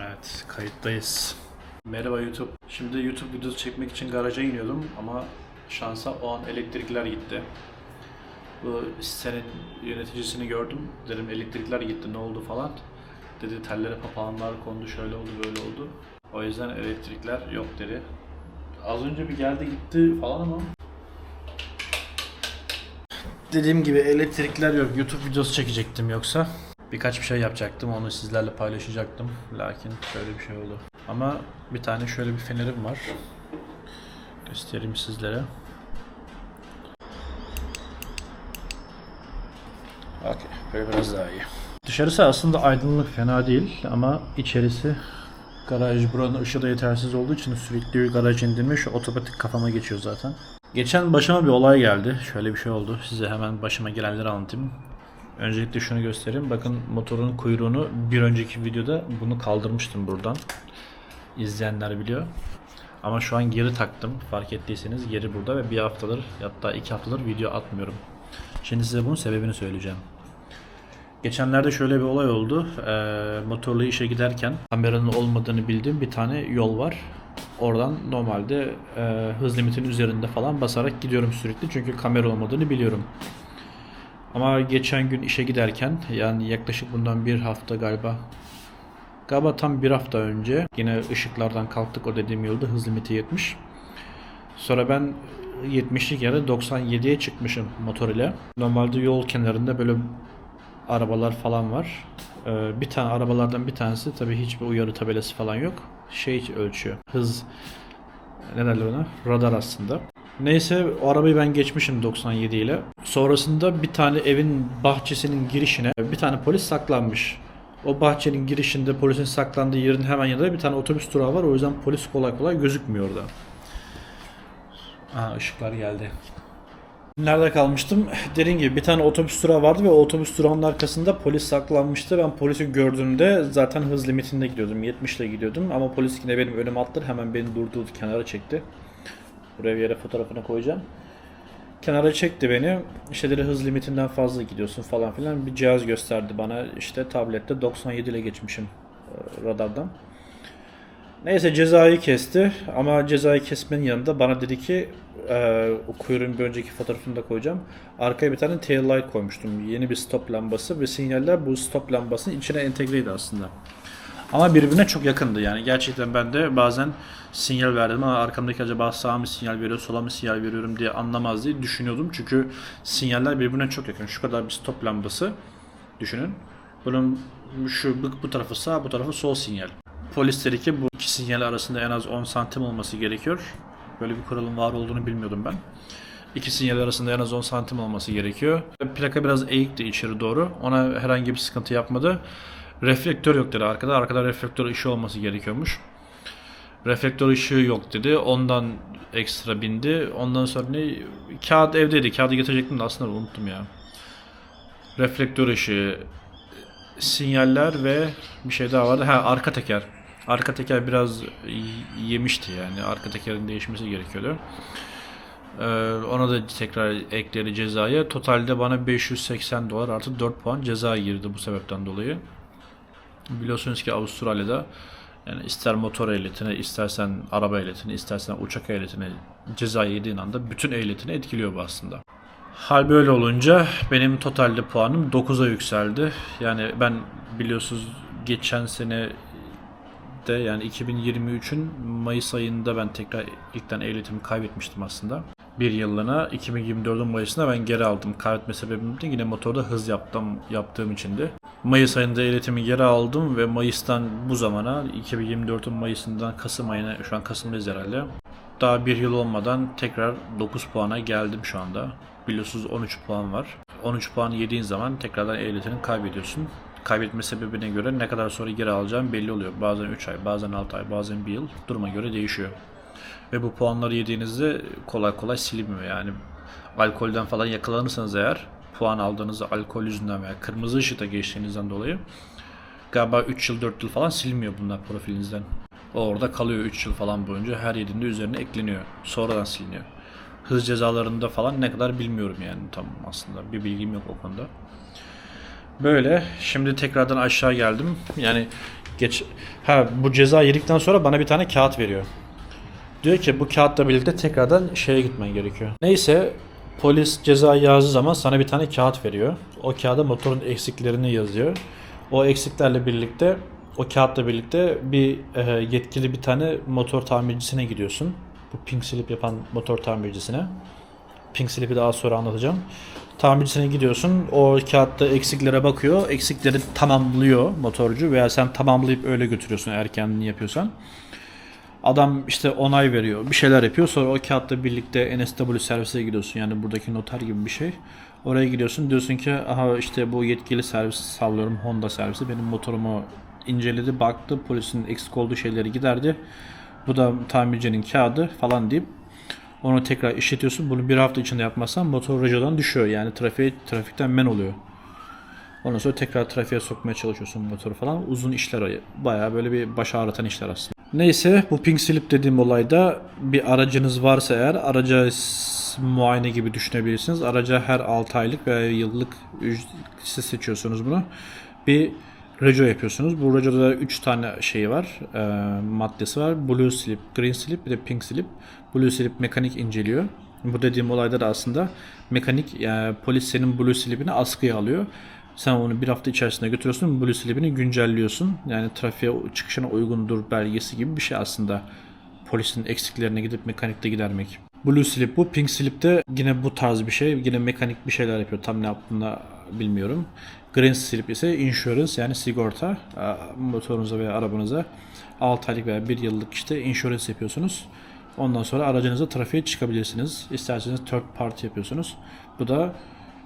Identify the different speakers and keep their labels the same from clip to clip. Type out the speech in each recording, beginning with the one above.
Speaker 1: Evet, kayıttayız. Merhaba YouTube. Şimdi YouTube videosu çekmek için garaja iniyordum ama şansa o an elektrikler gitti. Bu sitenin yöneticisini gördüm. Dedim elektrikler gitti ne oldu falan. Dedi tellere papağanlar kondu şöyle oldu böyle oldu. O yüzden elektrikler yok dedi. Az önce bir geldi gitti falan ama Dediğim gibi elektrikler yok. YouTube videosu çekecektim yoksa. Birkaç bir şey yapacaktım. Onu sizlerle paylaşacaktım. Lakin şöyle bir şey oldu. Ama bir tane şöyle bir fenerim var. Göstereyim sizlere. Okey. Böyle biraz daha iyi. Dışarısı aslında aydınlık fena değil ama içerisi garaj buranın ışığı da yetersiz olduğu için sürekli garaj indirme şu otomatik kafama geçiyor zaten. Geçen başıma bir olay geldi. Şöyle bir şey oldu. Size hemen başıma gelenleri anlatayım. Öncelikle şunu göstereyim. Bakın motorun kuyruğunu bir önceki videoda bunu kaldırmıştım buradan. İzleyenler biliyor. Ama şu an geri taktım. Fark ettiyseniz geri burada ve bir haftadır hatta iki haftadır video atmıyorum. Şimdi size bunun sebebini söyleyeceğim. Geçenlerde şöyle bir olay oldu. Ee, motorla işe giderken kameranın olmadığını bildiğim bir tane yol var. Oradan normalde e, hız limitinin üzerinde falan basarak gidiyorum sürekli çünkü kamera olmadığını biliyorum. Ama geçen gün işe giderken yani yaklaşık bundan bir hafta galiba galiba tam bir hafta önce yine ışıklardan kalktık o dediğim yolda hız limiti 70. Sonra ben 70'lik yere 97'ye çıkmışım motor ile. Normalde yol kenarında böyle arabalar falan var. Ee, bir tane arabalardan bir tanesi tabii hiçbir uyarı tabelası falan yok. Şey ölçüyor. Hız ne derler ona? Radar aslında. Neyse o arabayı ben geçmişim 97 ile. Sonrasında bir tane evin bahçesinin girişine bir tane polis saklanmış. O bahçenin girişinde polisin saklandığı yerin hemen yanında bir tane otobüs durağı var. O yüzden polis kolay kolay gözükmüyor orada. Aa ışıklar geldi. Nerede kalmıştım? Dediğim gibi bir tane otobüs durağı vardı ve o otobüs durağının arkasında polis saklanmıştı. Ben polisi gördüğümde zaten hız limitinde gidiyordum. 70 ile gidiyordum ama polis yine benim önüme attı. Hemen beni durdurdu, kenara çekti. Buraya bir yere fotoğrafını koyacağım. Kenara çekti beni. İşte dedi hız limitinden fazla gidiyorsun falan filan. Bir cihaz gösterdi bana. İşte tablette 97 ile geçmişim e, radardan. Neyse cezayı kesti ama cezayı kesmenin yanında bana dedi ki e, o kuyruğun bir önceki fotoğrafını da koyacağım. Arkaya bir tane tail light koymuştum. Yeni bir stop lambası ve sinyaller bu stop lambasının içine entegreydi aslında. Ama birbirine çok yakındı yani. Gerçekten ben de bazen sinyal verdim ama arkamdaki acaba sağa mı sinyal veriyor, sola mı sinyal veriyorum diye anlamaz diye düşünüyordum. Çünkü sinyaller birbirine çok yakın. Şu kadar bir stop lambası düşünün. Bunun şu bu, bu tarafı sağ, bu tarafı sol sinyal. Polis dedi ki bu iki sinyal arasında en az 10 santim olması gerekiyor. Böyle bir kuralın var olduğunu bilmiyordum ben. İki sinyal arasında en az 10 santim olması gerekiyor. Plaka biraz eğikti içeri doğru. Ona herhangi bir sıkıntı yapmadı. Reflektör yok dedi arkada. Arkada reflektör ışığı olması gerekiyormuş. Reflektör ışığı yok dedi. Ondan ekstra bindi. Ondan sonra ne? Kağıt evdeydi. Kağıdı getirecektim de aslında unuttum ya. Reflektör ışığı, sinyaller ve bir şey daha vardı. Ha arka teker. Arka teker biraz yemişti yani. Arka tekerin değişmesi gerekiyordu. Ee, ona da tekrar ekledi cezaya. Totalde bana 580 dolar artı 4 puan ceza girdi bu sebepten dolayı. Biliyorsunuz ki Avustralya'da yani ister motor ehliyetine, istersen araba ehliyetine, istersen uçak ehliyetine ceza yediğin anda bütün ehliyetini etkiliyor bu aslında. Hal böyle olunca benim totalde puanım 9'a yükseldi. Yani ben biliyorsunuz geçen sene de yani 2023'ün Mayıs ayında ben tekrar ilkten ehliyetimi kaybetmiştim aslında. Bir yıllığına 2024'ün Mayıs'ında ben geri aldım. Kaybetme sebebim de yine motorda hız yaptım, yaptığım içindi. Mayıs ayında ehliyetimi geri aldım ve Mayıs'tan bu zamana 2024'ün Mayıs'ından Kasım ayına şu an Kasım'dayız herhalde. Daha bir yıl olmadan tekrar 9 puana geldim şu anda. Biliyorsunuz 13 puan var. 13 puan yediğin zaman tekrardan ehliyetini kaybediyorsun. Kaybetme sebebine göre ne kadar sonra geri alacağım belli oluyor. Bazen 3 ay, bazen 6 ay, bazen 1 yıl. Duruma göre değişiyor. Ve bu puanları yediğinizde kolay kolay silinmiyor yani. Alkolden falan yakalanırsanız eğer puan aldığınız alkol yüzünden veya kırmızı ışıkta geçtiğinizden dolayı galiba 3 yıl 4 yıl falan silinmiyor bunlar profilinizden. O orada kalıyor 3 yıl falan boyunca her yediğinde üzerine ekleniyor. Sonradan siliniyor. Hız cezalarında falan ne kadar bilmiyorum yani tam aslında bir bilgim yok o konuda. Böyle. Şimdi tekrardan aşağı geldim. Yani Geç ha bu ceza yedikten sonra bana bir tane kağıt veriyor. Diyor ki bu kağıtla birlikte tekrardan şeye gitmen gerekiyor. Neyse polis ceza yazdığı zaman sana bir tane kağıt veriyor. O kağıda motorun eksiklerini yazıyor. O eksiklerle birlikte o kağıtla birlikte bir e, yetkili bir tane motor tamircisine gidiyorsun. Bu pink slip yapan motor tamircisine. Pink slip'i daha sonra anlatacağım. Tamircisine gidiyorsun. O kağıtta eksiklere bakıyor. Eksikleri tamamlıyor motorcu veya sen tamamlayıp öyle götürüyorsun eğer kendini yapıyorsan. Adam işte onay veriyor. Bir şeyler yapıyor. Sonra o kağıtla birlikte NSW servise gidiyorsun. Yani buradaki noter gibi bir şey. Oraya gidiyorsun. Diyorsun ki aha işte bu yetkili servis sallıyorum Honda servisi. Benim motorumu inceledi. Baktı. Polisin eksik olduğu şeyleri giderdi. Bu da tamircinin kağıdı falan deyip onu tekrar işletiyorsun. Bunu bir hafta içinde yapmazsan motor rajodan düşüyor. Yani trafiğe, trafikten men oluyor. Ondan sonra tekrar trafiğe sokmaya çalışıyorsun motoru falan. Uzun işler. Bayağı böyle bir baş ağrıtan işler aslında. Neyse bu pink slip dediğim olayda bir aracınız varsa eğer araca muayene gibi düşünebilirsiniz. Araca her 6 aylık veya yıllık siz seçiyorsunuz bunu. Bir reco yapıyorsunuz. Bu recoda 3 tane şey var. e, maddesi var. Blue slip, green slip bir de pink slip. Blue slip mekanik inceliyor. Bu dediğim olayda da aslında mekanik yani polis senin blue slip'ini askıya alıyor. Sen onu bir hafta içerisinde götürüyorsun. Blue slip'ini güncelliyorsun. Yani trafiğe çıkışına uygundur belgesi gibi bir şey aslında. Polisin eksiklerine gidip mekanikte gidermek. Blue slip bu. Pink slip de yine bu tarz bir şey. Yine mekanik bir şeyler yapıyor. Tam ne yaptığını bilmiyorum. Green slip ise insurance yani sigorta. Motorunuza veya arabanıza 6 aylık veya 1 yıllık işte insurance yapıyorsunuz. Ondan sonra aracınızla trafiğe çıkabilirsiniz. İsterseniz third party yapıyorsunuz. Bu da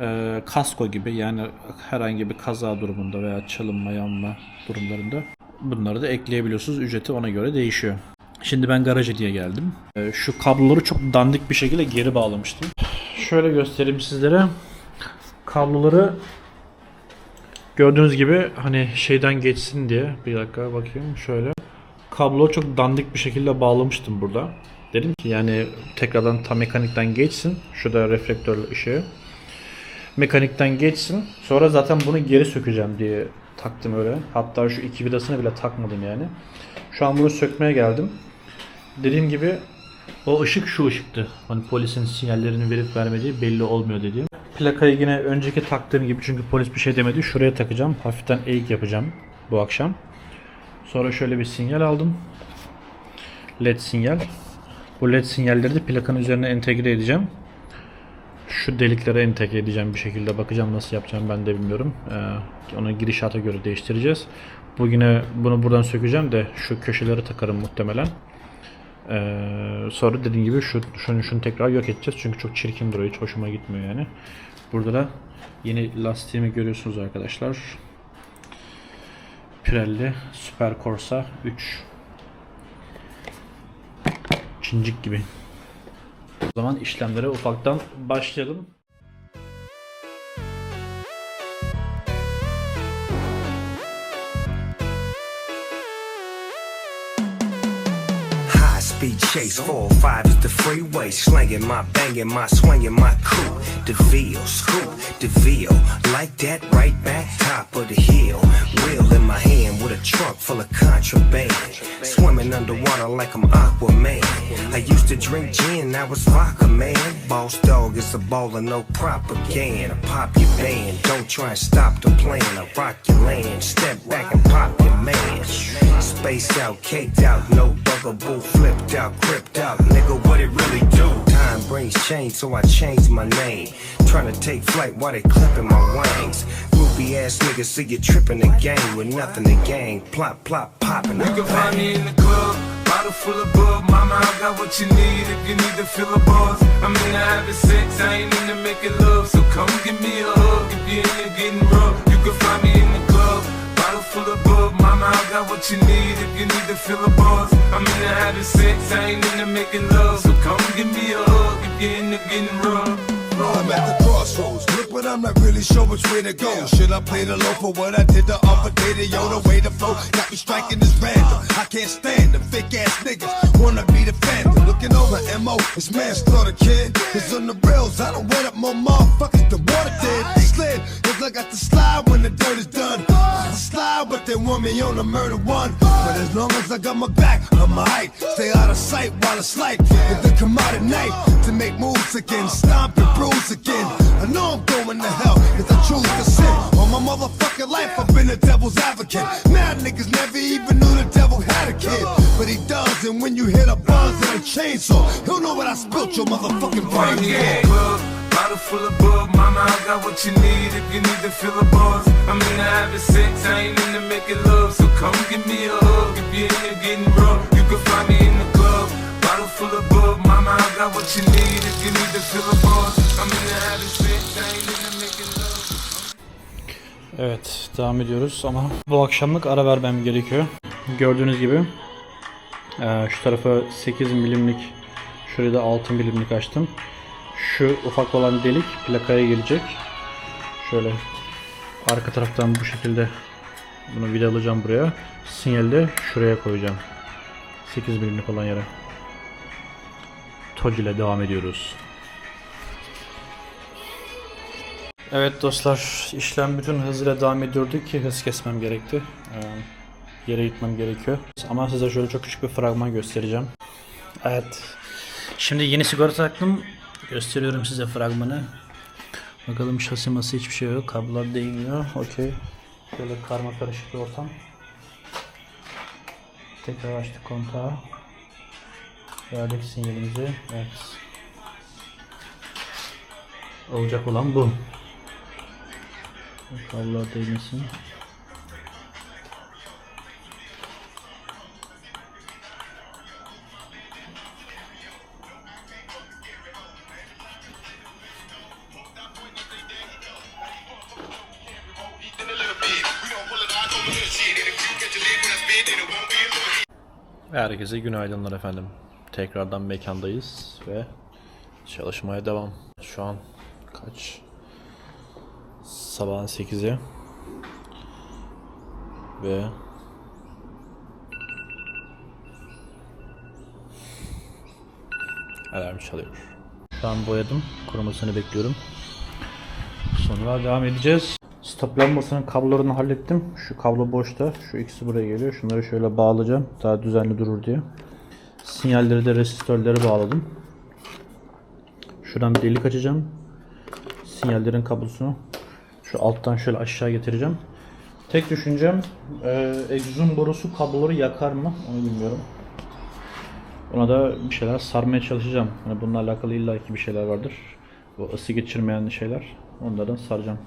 Speaker 1: e, kasko gibi yani herhangi bir kaza durumunda veya çalınma yanma durumlarında bunları da ekleyebiliyorsunuz. Ücreti ona göre değişiyor. Şimdi ben garaja diye geldim. E, şu kabloları çok dandik bir şekilde geri bağlamıştım. Şöyle göstereyim sizlere. Kabloları gördüğünüz gibi hani şeyden geçsin diye bir dakika bakayım şöyle. Kablo çok dandik bir şekilde bağlamıştım burada. Dedim ki yani tekrardan tam mekanikten geçsin. Şurada reflektörlü ışığı mekanikten geçsin. Sonra zaten bunu geri sökeceğim diye taktım öyle. Hatta şu iki vidasını bile takmadım yani. Şu an bunu sökmeye geldim. Dediğim gibi o ışık şu ışıktı. Hani polisin sinyallerini verip vermediği belli olmuyor dediğim. Plakayı yine önceki taktığım gibi çünkü polis bir şey demedi. Şuraya takacağım. Hafiften eğik yapacağım bu akşam. Sonra şöyle bir sinyal aldım. LED sinyal. Bu LED sinyalleri de plakanın üzerine entegre edeceğim şu deliklere entegre edeceğim bir şekilde bakacağım nasıl yapacağım ben de bilmiyorum. Ee, onu gidişata göre değiştireceğiz. Bugüne bunu buradan sökeceğim de şu köşeleri takarım muhtemelen. Ee, sonra dediğim gibi şu şunu, şunu tekrar yok edeceğiz çünkü çok çirkin duruyor hiç hoşuma gitmiyor yani. Burada da yeni lastiğimi görüyorsunuz arkadaşlar. Pirelli Super Corsa 3 Cincik gibi. O zaman işlemlere ufaktan başlayalım.
Speaker 2: Speed chase, 4-5 is the freeway. Slanging my banging, my swinging my coupe. DeVille, scoop, DeVille. Like that, right back, top of the hill. Wheel in my hand with a trunk full of contraband. Swimming underwater like I'm Aquaman. I used to drink gin, I was vodka man. Boss dog is a baller, no propaganda. Pop your band, don't try and stop the plan. I rock your land, step back and pop your man. Space out, caked out, no bugaboo, flipped out, cripped out. Nigga, what it really do? Time brings change, so I changed my name. Trying to take flight while they clipping my wings. Groupie ass niggas see you tripping the game with nothing to gain. Plop, plop, popping.
Speaker 3: You can find me in the club, bottle full of bub. Mama, I got what you need if you need to fill a buzz. I'm into having sex, I ain't into making love. So come give me a hug if you're into getting rough. You can find me in the club, bottle full of bub. Mama, I got what you need if you need to fill a buzz. I'm in into having sex, I ain't into making love. So come give me a hug if you're into getting rough.
Speaker 4: I'm at the crossroads. Look, but I'm not really sure which way to go. Should I play the low for what I did the other day? To yo, the way to flow got me striking this random. I can't stand them fake ass niggas. Wanna be the phantom. Looking over MO, it's manslaughter, kid. Cause on the rails, I don't wet up more motherfuckers than water did. Slid, cause I got to slide when the dirt is done. I slide, but they want me on the murder one. But as long as I got my back, I'm alright. Stay out of sight while it's light. If they come out at night to make moves again, stomp and bruise again. I know I'm going to hell if I choose to sin. All my motherfucking life, I've been a devil's advocate. Mad niggas never even knew the devil had a kid. But he does, and when you hit a buzz and a chainsaw, he'll know what I spilt your motherfucking brains
Speaker 3: at
Speaker 4: for.
Speaker 3: the bottle full of bug. Mama, I got what you need if you need to feel a buzz. I'm into having sex, I ain't into making love. So come give me a hug if you're into getting rough. You can find me in the bottle full of bug. Mama, I got what you need if you need to feel a buzz. I'm into having sex, I ain't into making love.
Speaker 1: Evet devam ediyoruz ama bu akşamlık ara vermem gerekiyor. Gördüğünüz gibi eee, şu tarafa 8 milimlik şuraya da 6 milimlik açtım. Şu ufak olan delik plakaya gelecek. Şöyle arka taraftan bu şekilde bunu vidalayacağım buraya. Sinyali de şuraya koyacağım. 8 milimlik olan yere. Toj ile devam ediyoruz. Evet dostlar, işlem bütün hızıyla devam ediyordu ki hız kesmem gerekti. Ee, yere gitmem gerekiyor. Ama size şöyle çok küçük bir fragman göstereceğim. Evet. Şimdi yeni sigara taktım. Gösteriyorum size fragmanı. Bakalım şasi hiçbir şey yok. Kablolar değmiyor. Okey. Şöyle karma karışık bir ortam. Tekrar açtık kontağı. Verdik sinyalimizi. Evet. Olacak olan bu. Allah değmesin. Herkese günaydınlar efendim. Tekrardan mekandayız ve çalışmaya devam. Şu an kaç? Sabahın 8'i ve alarm çalıyor. Şu an boyadım. Kurumasını bekliyorum. Sonra devam edeceğiz. Stop lambasının kablolarını hallettim. Şu kablo boşta. Şu ikisi buraya geliyor. Şunları şöyle bağlayacağım. Daha düzenli durur diye. Sinyalleri de resistörleri bağladım. Şuradan delik açacağım. Sinyallerin kablosunu şu alttan şöyle aşağı getireceğim. Tek düşüncem e, egzozun borusu kabloları yakar mı? Onu bilmiyorum. Ona da bir şeyler sarmaya çalışacağım. Hani bununla alakalı illaki bir şeyler vardır. Bu ısı geçirmeyen şeyler. Onlardan saracağım.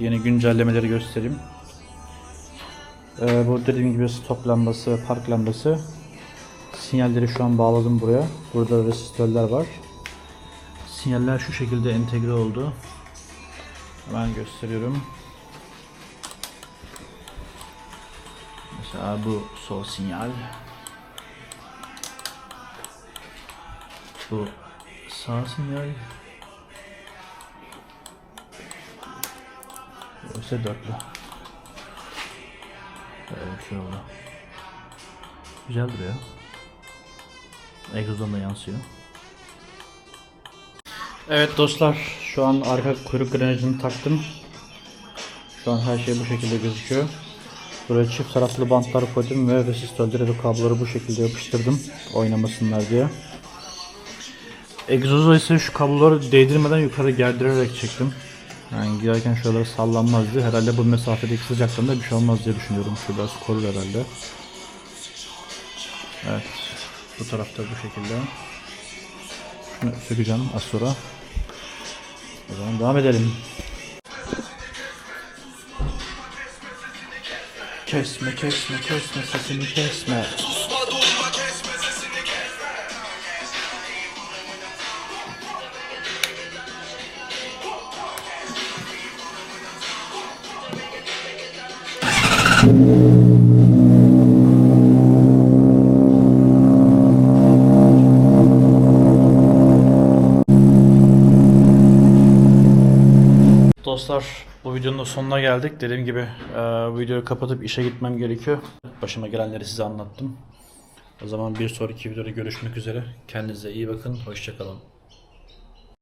Speaker 1: Yeni güncellemeleri göstereyim. E, bu dediğim gibi stop lambası, park lambası. Sinyalleri şu an bağladım buraya. Burada resistörler var. Sinyaller şu şekilde entegre oldu. Hemen gösteriyorum. Mesela bu sol sinyal. Bu sağ sinyal. Bu ise dörtlü. Evet şöyle. Güzel duruyor. Egzozdan da yansıyor. Evet dostlar, şu an arka kuyruk grenajını taktım. Şu an her şey bu şekilde gözüküyor. Buraya çift taraflı bantlar koydum ve resistörleri ve kabloları bu şekilde yapıştırdım oynamasınlar diye. Egzozu ise şu kabloları değdirmeden yukarı gerdirerek çektim. Yani giderken şöyle sallanmazdı. Herhalde bu mesafedeki sıcaklığında bir şey olmaz diye düşünüyorum. Şu biraz korur herhalde. Evet. Bu tarafta bu şekilde. Şunu sökeceğim az sonra. O zaman devam edelim. Kesme kesme kesme sesini kesme. Thank you. Dostlar bu videonun da sonuna geldik. Dediğim gibi e, videoyu kapatıp işe gitmem gerekiyor. Başıma gelenleri size anlattım. O zaman bir sonraki videoda görüşmek üzere. Kendinize iyi bakın. Hoşçakalın.